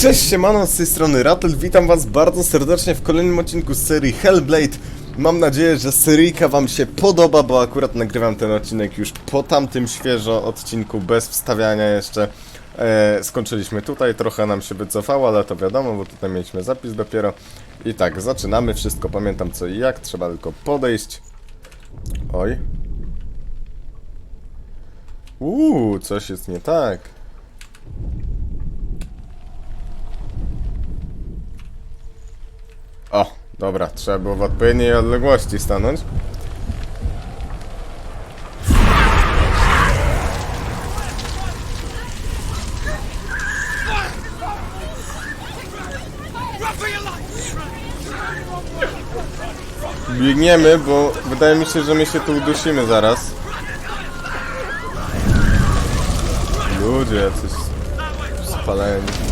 Cześć, siemano, z tej strony Rattle, witam was bardzo serdecznie w kolejnym odcinku z serii Hellblade. Mam nadzieję, że seryjka wam się podoba, bo akurat nagrywam ten odcinek już po tamtym świeżo odcinku, bez wstawiania jeszcze. E, skończyliśmy tutaj, trochę nam się wycofało, ale to wiadomo, bo tutaj mieliśmy zapis dopiero. I tak, zaczynamy, wszystko pamiętam co i jak, trzeba tylko podejść. Oj. Uuu, coś jest nie tak. O, dobra, trzeba było w odpowiedniej odległości stanąć. Biegniemy, bo wydaje mi się, że my się tu udusimy zaraz. Ludzie jacyś spaleni.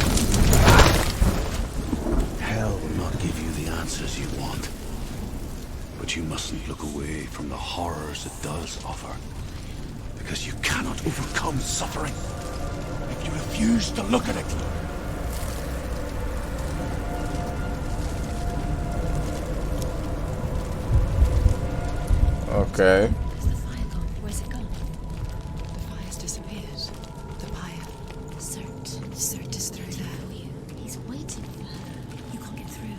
Okej. Where's the fire gone? Where's it gone? The fire's disappeared. The pyre. Cert. Cert is through there. He's waiting for her. You can't get through.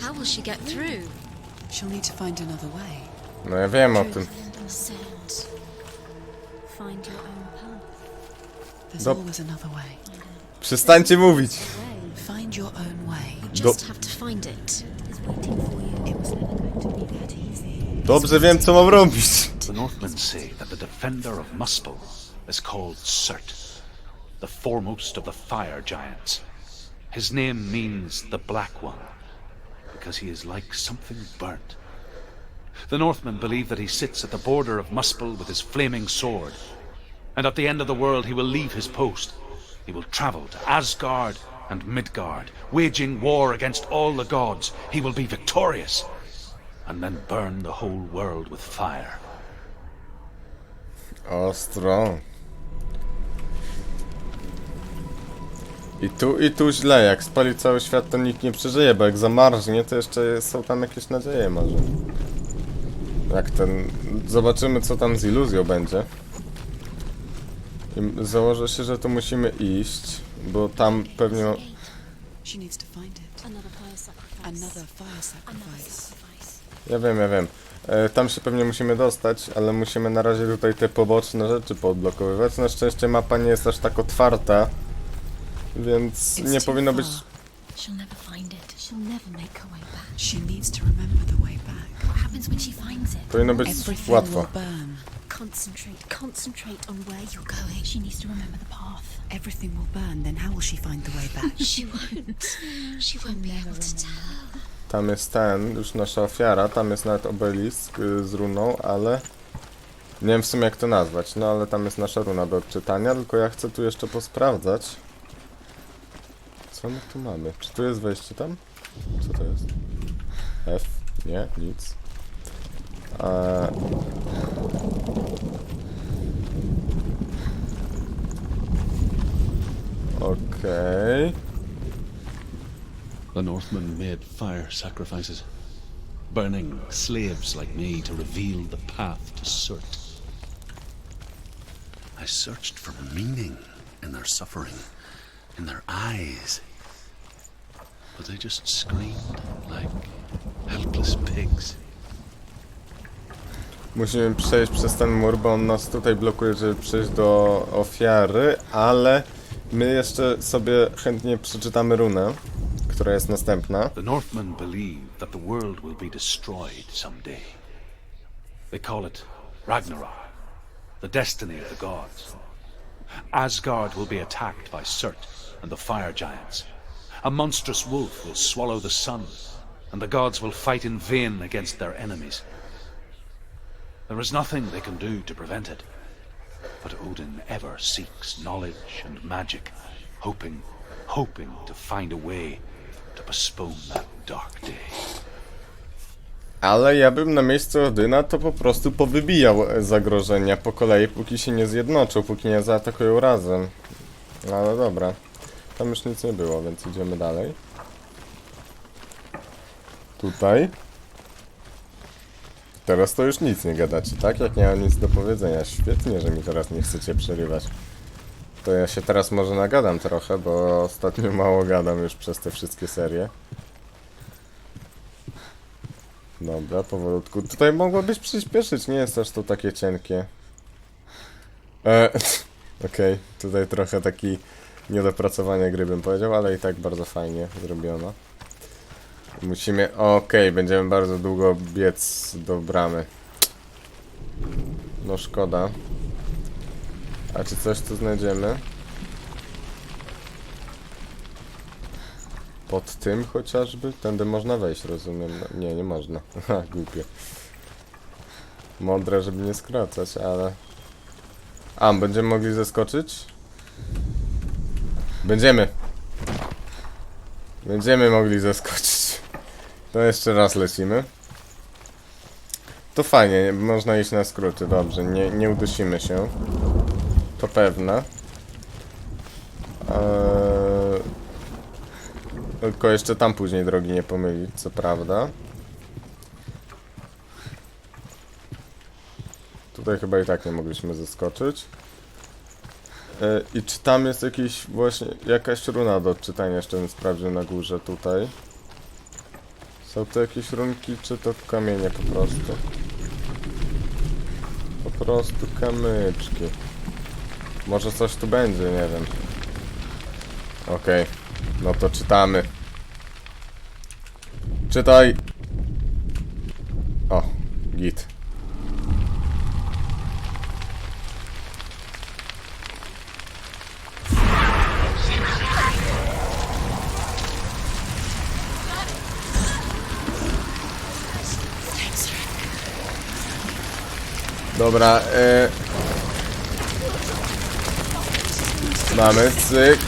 How will she get through? She'll need to find another way. No ja wiem o tym. Cert. Find your own Dobrze wiem co mam robić. The Northmen say that the defender of Muspel is called Surt, the foremost of the fire giants. His name means the Black One, because he is like something burnt. The Northmen believe that he sits at the border of Muspel with his flaming sword, and at the end of the world he will leave his post. He will travel to Asgard and Midgard, waging war against all the gods. He will be victorious, and then burn the whole world with fire. Ostro. I tu, i tu źle. Jak spali cały świat, to nikt nie przeżyje, bo jak zamarznie, to jeszcze są tam jakieś nadzieje może. Jak ten... Zobaczymy, co tam z iluzją będzie. I założę się, że tu musimy iść, bo tam pewnie... Another fire sacrifice. Another fire Another sacrifice. Ja wiem, ja wiem. E, tam się pewnie musimy dostać, ale musimy na razie tutaj te poboczne rzeczy poodblokowywać. Na szczęście mapa nie jest aż tak otwarta, więc It's nie too powinno być... far. She'll never find it. She'll never make her way back. She needs to remember the way back. What happens when she finds it? Powinno być Everything łatwo. will burn. Concentrate. Concentrate on where you're going. She needs to remember the path. Everything will burn. Then how will she find the way back? She won't. She won't be able to tell. Tam jest ten, już nasza ofiara, tam jest nawet obelisk y, z runą, ale... Nie wiem w sumie jak to nazwać, no ale tam jest nasza runa do odczytania, tylko ja chcę tu jeszcze posprawdzać. Co my tu mamy? Czy tu jest wejście tam? Co to jest? F? Nie, nic. Eee... Okej. The Northmen made fire sacrifices, burning slaves like me to reveal the path to Surt. I searched for meaning in their suffering, in their eyes. But they just screamed like helpless pigs. Musimy przejść przez ten mur, bo on nas tutaj blokuje, żeby przejść do ofiary, ale my jeszcze sobie chętnie przeczytamy runę, która jest następna. The Northmen believe that the world will be destroyed someday. They call it Ragnarok, the destiny of the gods. Asgard will be attacked by Surt and the fire giants. A monstrous wolf will swallow the sun, and the gods will fight in vain against their enemies. There is nothing they can do to prevent it, but Odin ever seeks knowledge and magic, hoping, hoping to find a way Ale ja bym na miejscu Odyna to po prostu powybijał e, zagrożenia po kolei, póki się nie zjednoczą, póki nie zaatakują razem. No ale dobra. Tam już nic nie było, więc idziemy dalej. Tutaj. Teraz to już nic nie gadacie, tak? Jak nie mam nic do powiedzenia. Świetnie, że mi teraz nie chcecie przerywać. To ja się teraz może nagadam trochę, bo ostatnio mało gadam już przez te wszystkie serie. Dobra, powolutku. Tutaj mogłabyś przyspieszyć, nie jest aż to takie cienkie. E, Okej, tutaj trochę taki niedopracowanie gry bym powiedział, ale i tak bardzo fajnie zrobiono. Musimy... Okej, będziemy bardzo długo biec do bramy. No szkoda. A czy coś tu znajdziemy? Pod tym chociażby? Tędy można wejść, rozumiem. No, nie, nie można. Ha, głupie. Mądre, żeby nie skracać, ale... A, będziemy mogli zeskoczyć? Będziemy. Będziemy mogli zeskoczyć. To jeszcze raz lecimy. To fajnie, można iść na skróty, dobrze, nie, nie udusimy się. To pewne. Eee... Tylko jeszcze tam później drogi nie pomylić, co prawda. Tutaj chyba i tak nie mogliśmy zeskoczyć. E, I czy tam jest jakiś właśnie jakaś runa do odczytania, jeszcze bym sprawdził na górze tutaj. Są to jakieś runki, czy to kamienie po prostu? Po prostu kamyczki. Może coś tu będzie, nie wiem. Okej, no to czytamy. Czytaj! O, git. Dobra, e... Mamy, cyk.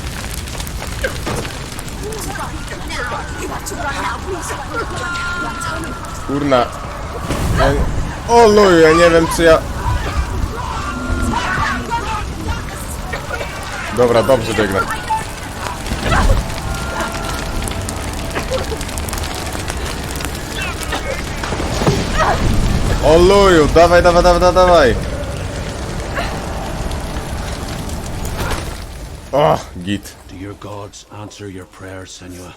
Kurna. Ja... O luju, ja nie wiem czy ja... Dobra, dobrze biegnę. O luju, dawaj, dawaj, dawaj, dawaj, dawaj. O, git. Do your gods answer your prayers, Senua?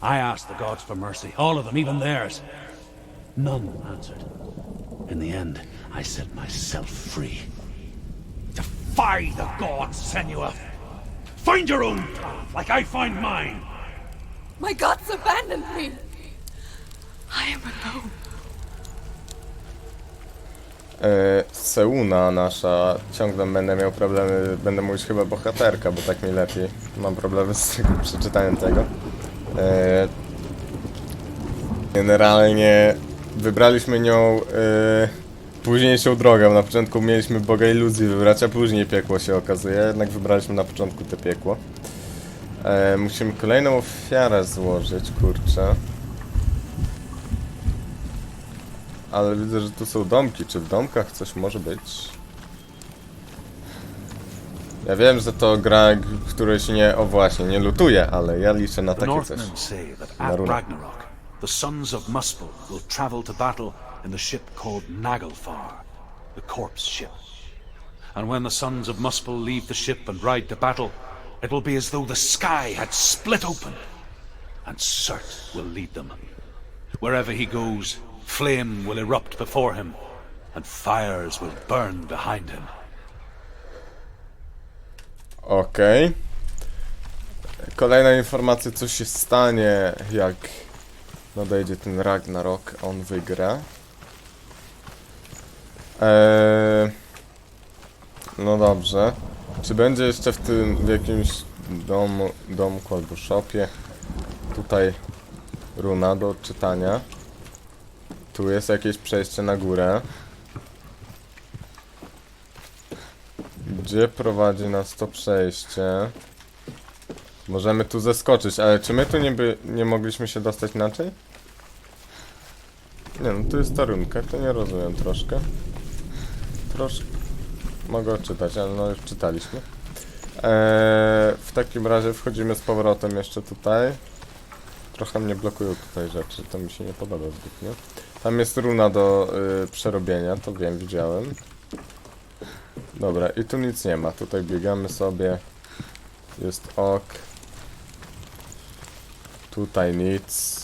I asked the gods for mercy, all of them, even theirs. None answered. In the end, I set myself free. Defy the gods, Senua! Find your own path, like I find mine! My gods abandoned me. I am alone. E, Seuna nasza, ciągle będę miał problemy, będę mówić chyba bohaterka, bo tak mi lepiej. Mam problemy z tego, przeczytaniem tego. E, generalnie wybraliśmy nią e, późniejszą drogę. Na początku mieliśmy Boga Iluzji wybrać, a później piekło się okazuje. Jednak wybraliśmy na początku te piekło. Musimy kolejną ofiarę złożyć, kurczę. Ale widzę, że tu są domki. Czy w domkach coś może być? Ja wiem, że to gra, której się nie... O właśnie, nie lutuje, ale ja liczę na takie coś. Naruna. Ragnarok, the sons of Muspel will travel to battle in the ship called Naglfar, the corpse ship. And when the sons of Muspel leave the ship and ride to battle, it will be as though the sky had split open, and Surt will lead them. Wherever he goes, flame will erupt before him, and fires will burn behind him. Okej. Kolejna informacja, co się stanie, jak nadejdzie ten Ragnarok, on wygra. Eee, no dobrze. Czy będzie jeszcze w tym, w jakimś domu, domku albo shopie tutaj runa do odczytania? Tu jest jakieś przejście na górę. Gdzie prowadzi nas to przejście? Możemy tu zeskoczyć, ale czy my tu nie, by, nie mogliśmy się dostać inaczej? Nie no, tu jest ta runka, to nie rozumiem troszkę. Troszkę... Mogę odczytać, ale no już czytaliśmy. w takim razie wchodzimy z powrotem jeszcze tutaj. Trochę mnie blokują tutaj rzeczy, to mi się nie podoba zbytnio. Tam jest runa do y, przerobienia, to wiem, widziałem. Dobra, i tu nic nie ma. Tutaj biegamy sobie. Jest ok. Tutaj nic.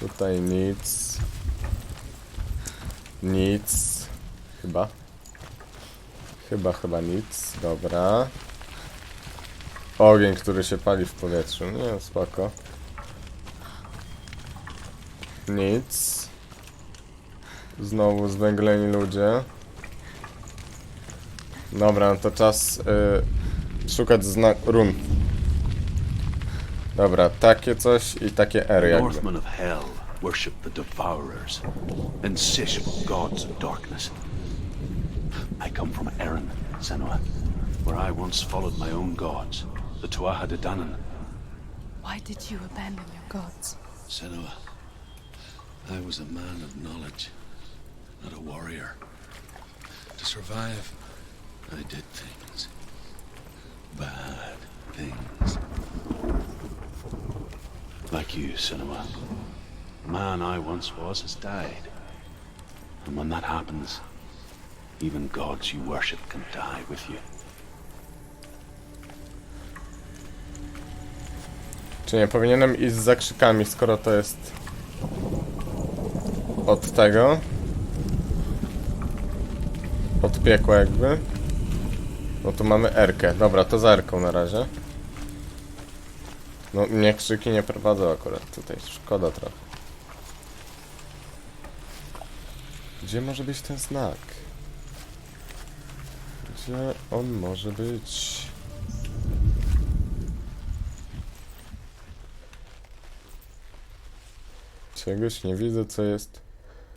Tutaj nic. Nic. Chyba. Chyba, chyba nic. Dobra. Ogień, który się pali w powietrzu. Nie, spoko. Nic. Znowu zwęgleni ludzie. Dobra, no to czas y, szukać znak run. Dobra, takie coś i takie R jakby. Northmen of Hell worship the Devourers, insatiable gods of darkness. I come from Erin, Senua, where I once followed my own gods, the Tuatha De Danann. Why did you abandon your gods? Senua, I was a man of knowledge, a warrior. To survive, I did things. Bad things. Like you, Senua. The man I once was has died. And when that happens, even gods you worship can die with you. Czy nie powinienem iść z zakrzykami, skoro to jest od tego? Od piekła jakby. No tu mamy Erkę. Dobra, to za Erką na razie. No mnie krzyki nie prowadzą akurat tutaj. Szkoda trochę. Gdzie może być ten znak? Gdzie on może być? Czegoś nie widzę, co jest.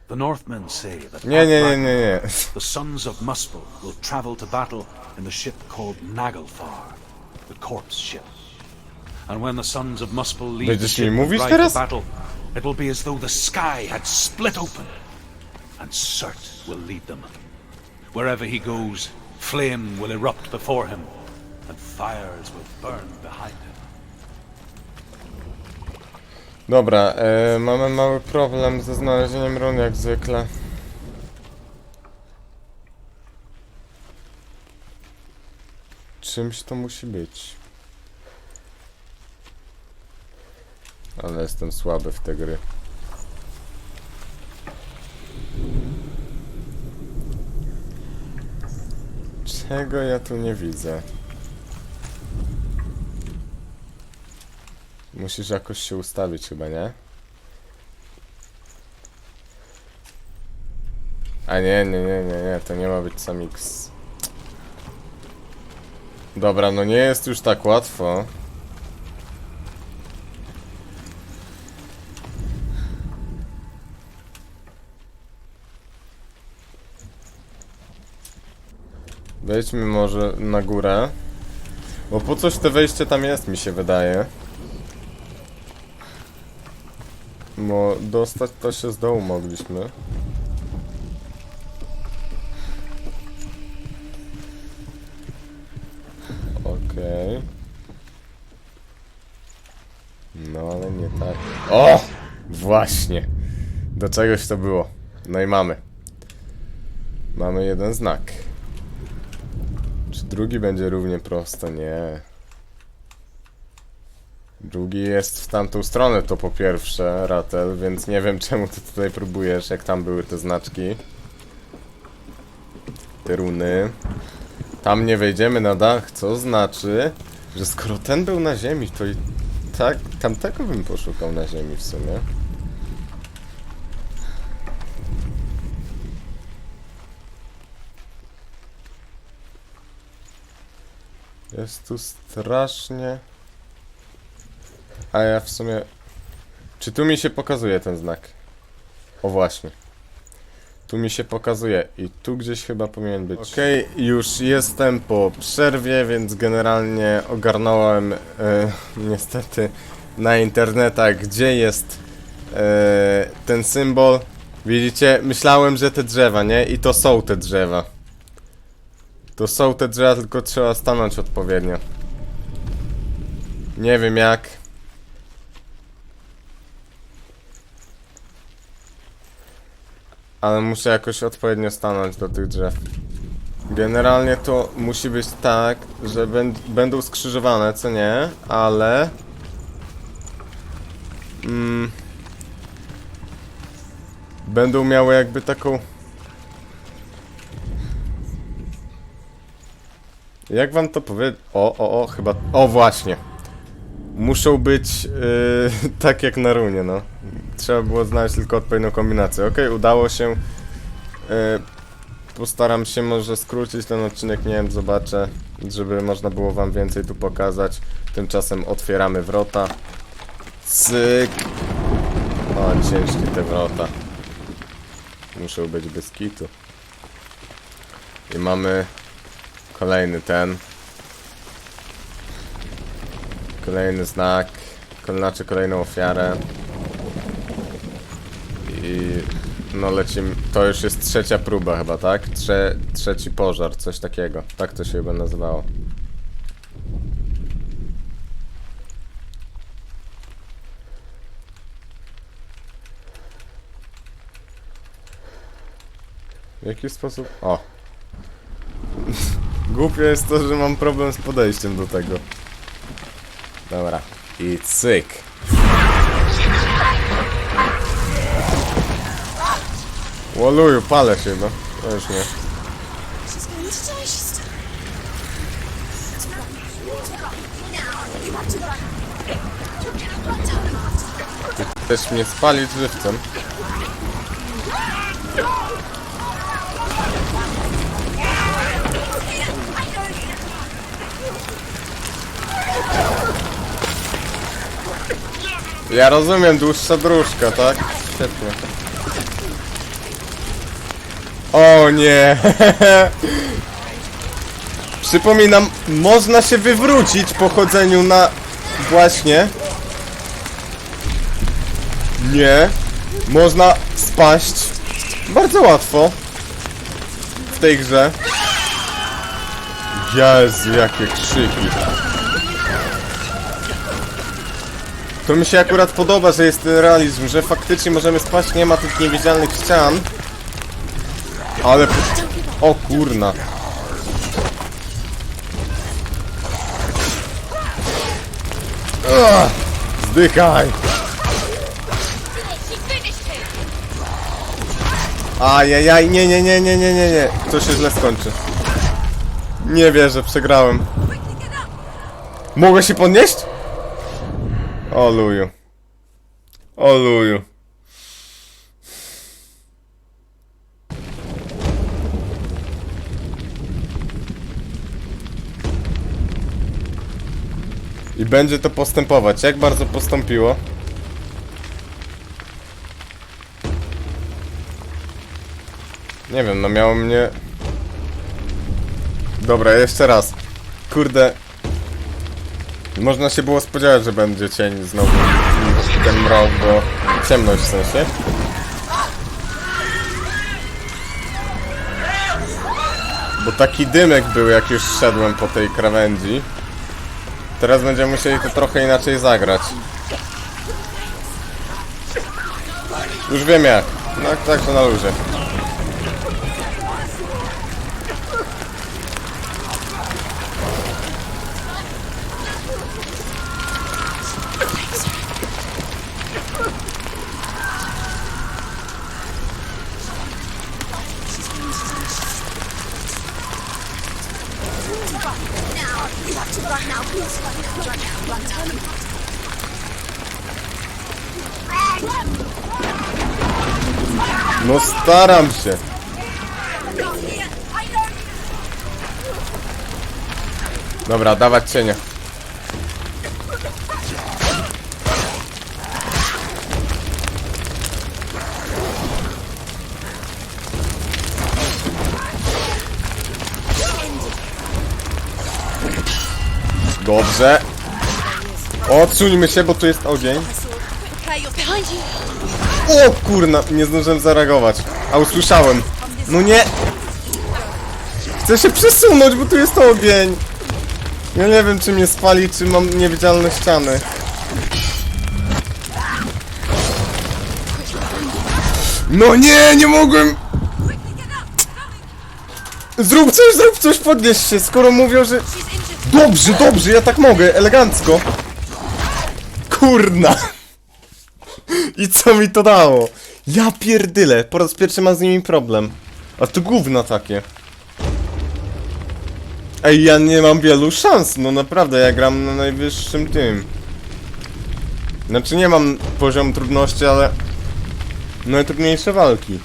The Northmen say that Nie, at nie, nie, Ragnarok, nie, nie. the sons of Muspel will travel to battle in the ship called Naglfar, the corpse ship. And when the sons of Muspel leave the Będziesz mi ship and mówić ride teraz? to battle, it will be as though the sky had split open, and Surt will lead them. Wherever he goes, flame will erupt before him, and fires will burn behind him. Dobra, e, mamy mały problem ze znalezieniem run jak zwykle. Czymś to musi być. Ale jestem słaby w te gry. Czego ja tu nie widzę? Musisz jakoś się ustawić chyba, nie? A nie, nie, nie, nie, nie, to nie ma być sam X. Dobra, no nie jest już tak łatwo. Wejdźmy może na górę. Bo po coś te wejście tam jest, mi się wydaje. Bo dostać to się z dołu mogliśmy. Okej. No ale nie tak. O! Właśnie! Do czegoś to było. No i mamy. Mamy jeden znak. Czy drugi będzie równie prosto? Nie. Drugi jest w tamtą stronę, to po pierwsze, Ratel, więc nie wiem czemu ty tutaj próbujesz, jak tam były te znaczki. Te runy. Tam nie wejdziemy na dach, co znaczy, że skoro ten był na ziemi, to i tak, tamtego bym poszukał na ziemi w sumie. Jest tu strasznie... A ja w sumie... Czy tu mi się pokazuje ten znak? O właśnie. Tu mi się pokazuje i tu gdzieś chyba powinien być. Okej, już jestem po przerwie, więc generalnie ogarnąłem e, niestety na internetach, gdzie jest e, ten symbol. Widzicie? Myślałem, że te drzewa, nie? I to są te drzewa. To są te drzewa, tylko trzeba stanąć odpowiednio. Nie wiem jak. Ale muszę jakoś odpowiednio stanąć do tych drzew. Generalnie to musi być tak, że bę- będą skrzyżowane, co nie, ale... Mm, będą miały jakby taką... Jak wam to powiedzieć? O, o, o, chyba... O, właśnie. Muszą być yy, tak jak na runie, no. Trzeba było znaleźć tylko odpowiednią kombinację. Okej, udało się. Yy, postaram się może skrócić ten odcinek, nie wiem, zobaczę, żeby można było wam więcej tu pokazać. Tymczasem otwieramy wrota. Cyk. O, ciężkie te wrota. Muszą być bez kitu. I mamy kolejny ten. Kolejny znak. Znaczy kolejną ofiarę. I no lecimy. To już jest trzecia próba chyba, tak? Trze trzeci pożar, coś takiego. Tak to się chyba nazywało. W jaki sposób? O! Głupie jest to, że mam problem z podejściem do tego. Dobra. I cyk. Łoluju, palę się, no. To już nie. Chcesz mnie spalić żywcem? Ja rozumiem, dłuższa dróżka, tak? Świetnie. O nie! Przypominam, można się wywrócić po chodzeniu na... Właśnie. Nie. Można spaść bardzo łatwo w tej grze. Jezu, jakie krzyki. To mi się akurat podoba, że jest realizm, że faktycznie możemy spaść, nie ma tych niewidzialnych ścian. Ale... O kurna. Ugh, Zdychaj. Ajajaj, nie, nie, nie, nie, nie, nie, nie. To się źle skończy. Nie wierzę, przegrałem. Mogę się podnieść? O luju. I będzie to postępować. Jak bardzo postąpiło? Nie wiem, no miało mnie... Dobra, jeszcze raz. Kurde. Można się było spodziewać, że będzie cień znowu. Ten mrok, bo... Ciemność w sensie. Bo taki dymek był, jak już szedłem po tej krawędzi. Teraz będziemy musieli to trochę inaczej zagrać. Już wiem jak. No tak to na luzie. Staram się. Dobra, dawać cienie. Dobrze. Odsuńmy się, bo tu jest ogień. O kurna, nie zdążyłem zareagować. A usłyszałem. No nie! Chcę się przesunąć, bo tu jest ogień! Ja nie wiem, czy mnie spali, czy mam niewidzialne ściany. No nie, nie mogłem! Zrób coś, zrób coś, podnieś się, skoro mówią, że... Dobrze, dobrze, ja tak mogę, elegancko. Kurna. I co mi to dało? Ja pierdyle, po raz pierwszy mam z nimi problem. A to gówno takie. Ej, ja nie mam wielu szans, no naprawdę, ja gram na najwyższym tym. Znaczy nie mam poziom trudności, ale... Najtrudniejsze walki.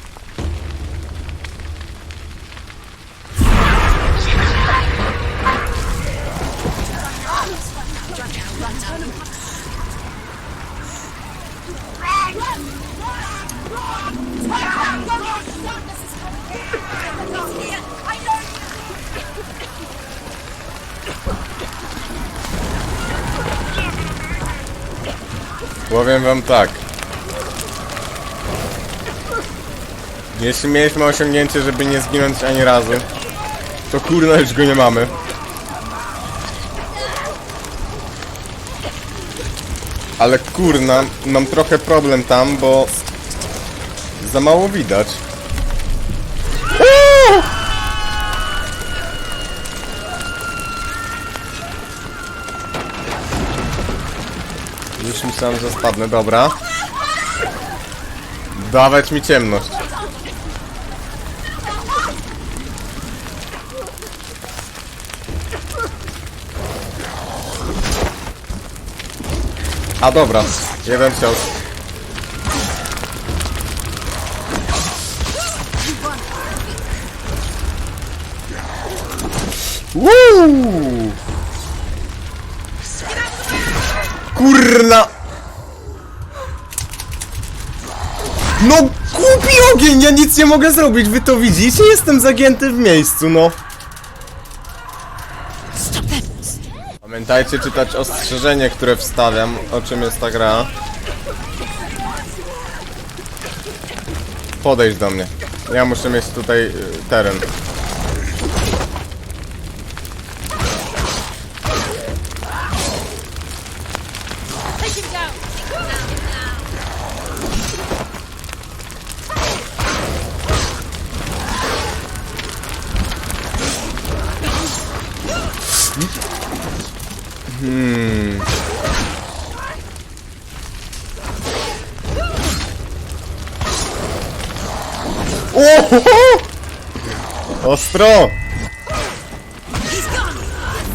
Wam tak. Jeśli mieliśmy osiągnięcie, żeby nie zginąć ani razu, to kurna już go nie mamy. Ale kurna, mam trochę problem tam, bo za mało widać. Już myślałem, że spadnę, dobra. Dawać mi ciemność. A dobra, jeden cios. Woo! Nic nie mogę zrobić, wy to widzicie? Jestem zagięty w miejscu, no. Pamiętajcie czytać ostrzeżenie, które wstawiam, o czym jest ta gra. Podejdź do mnie. Ja muszę mieć tutaj y, teren.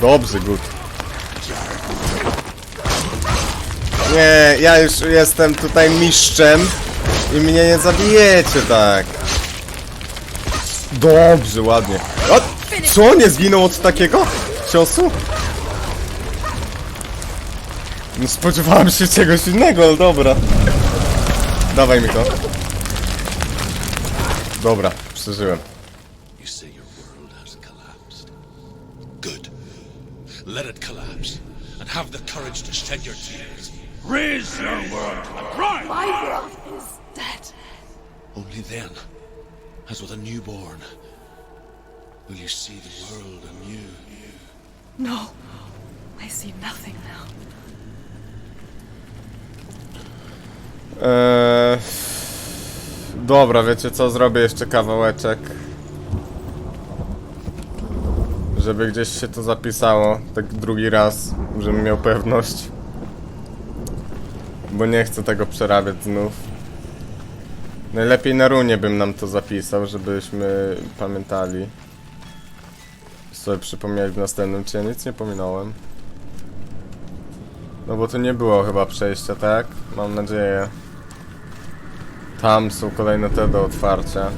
Dobrze, good. Nie, ja już jestem tutaj mistrzem i mnie nie zabijecie tak. Dobrze, ładnie. A, co? Nie zginął od takiego ciosu? No spodziewałem się czegoś innego, ale dobra. Dawaj mi to. Dobra, przeżyłem. Shed your tears. Raise your world to the prime! My world is dead. Only then, as with a newborn, will you see the world anew. No. I see nothing now. Eee... Dobra, wiecie co? Zrobię jeszcze kawałeczek. Żeby gdzieś się to zapisało, tak drugi raz, żebym miał pewność. Bo nie chcę tego przerabiać znów. Najlepiej na runie bym nam to zapisał, żebyśmy pamiętali. Sobie przypomnieli w następnym, czy ja nic nie pominąłem. No bo to nie było chyba przejścia, tak? Mam nadzieję. Tam są kolejne te do otwarcia.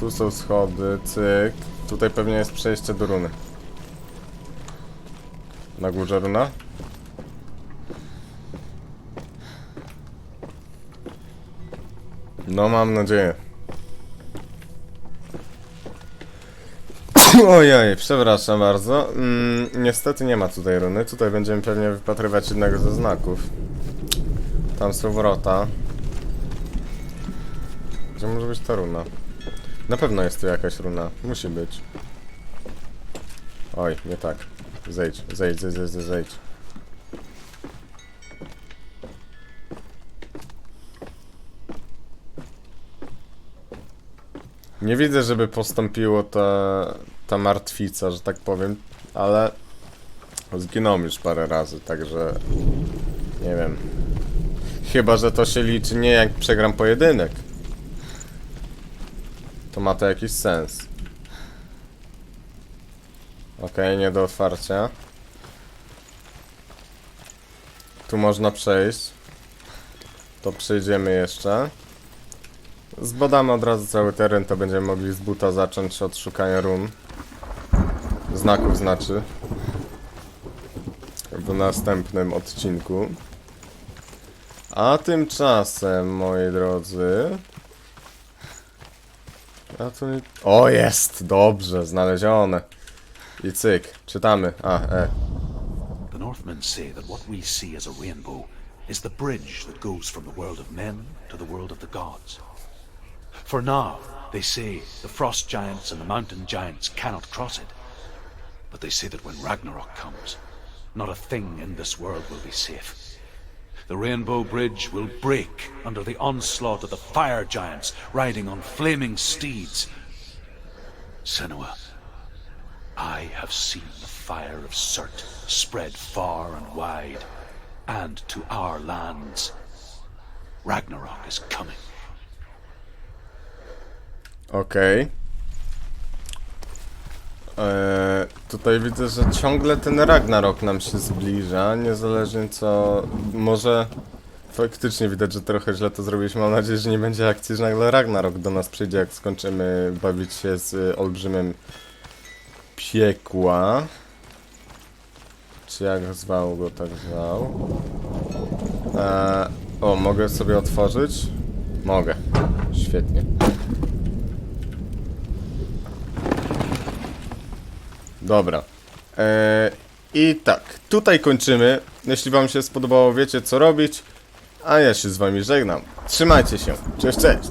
Tu są schody, cyk. Tutaj pewnie jest przejście do runy. Na górze runa? No mam nadzieję. Ojej, przepraszam bardzo. Mm, niestety nie ma tutaj runy. Tutaj będziemy pewnie wypatrywać jednego ze znaków. Tam są wrota. Gdzie może być ta runa? Na pewno jest tu jakaś runa. Musi być. Oj, nie tak. Zejdź, zejdź, zejdź, zejdź. Nie widzę, żeby postąpiło ta, ta martwica, że tak powiem, ale zginąłem już parę razy, także nie wiem. Chyba, że to się liczy nie jak przegram pojedynek. To ma to jakiś sens. Okej, nie do otwarcia. Tu można przejść. To przejdziemy jeszcze. Zbadamy od razu cały teren, to będziemy mogli z buta zacząć od szukania run. Znaków znaczy. W następnym odcinku. A tymczasem, moi drodzy... Ja tu nie... O, jest! Dobrze, znalezione. I cyk, czytamy. A, e. The Northmen say that what we see as a rainbow is the bridge that goes from the world of men to the world of the gods. For now, they say the frost giants and the mountain giants cannot cross it. But they say that when Ragnarok comes, not a thing in this world will be safe. The Rainbow Bridge will break under the onslaught of the fire giants riding on flaming steeds. Senua, I have seen the fire of Surt spread far and wide, and to our lands. Ragnarok is coming. Okej. Eee, tutaj widzę, że ciągle ten Ragnarok nam się zbliża, niezależnie co... Może faktycznie widać, że trochę źle to zrobiliśmy. Mam nadzieję, że nie będzie akcji, że nagle Ragnarok do nas przyjdzie, jak skończymy bawić się z y, olbrzymem piekła. Czy jak zwał go, tak zwał. Eee, o, mogę sobie otworzyć? Mogę. Świetnie. Dobra. Eee, I tak, tutaj kończymy. Jeśli wam się spodobało, wiecie co robić. A ja się z wami żegnam. Trzymajcie się. Cześć, cześć.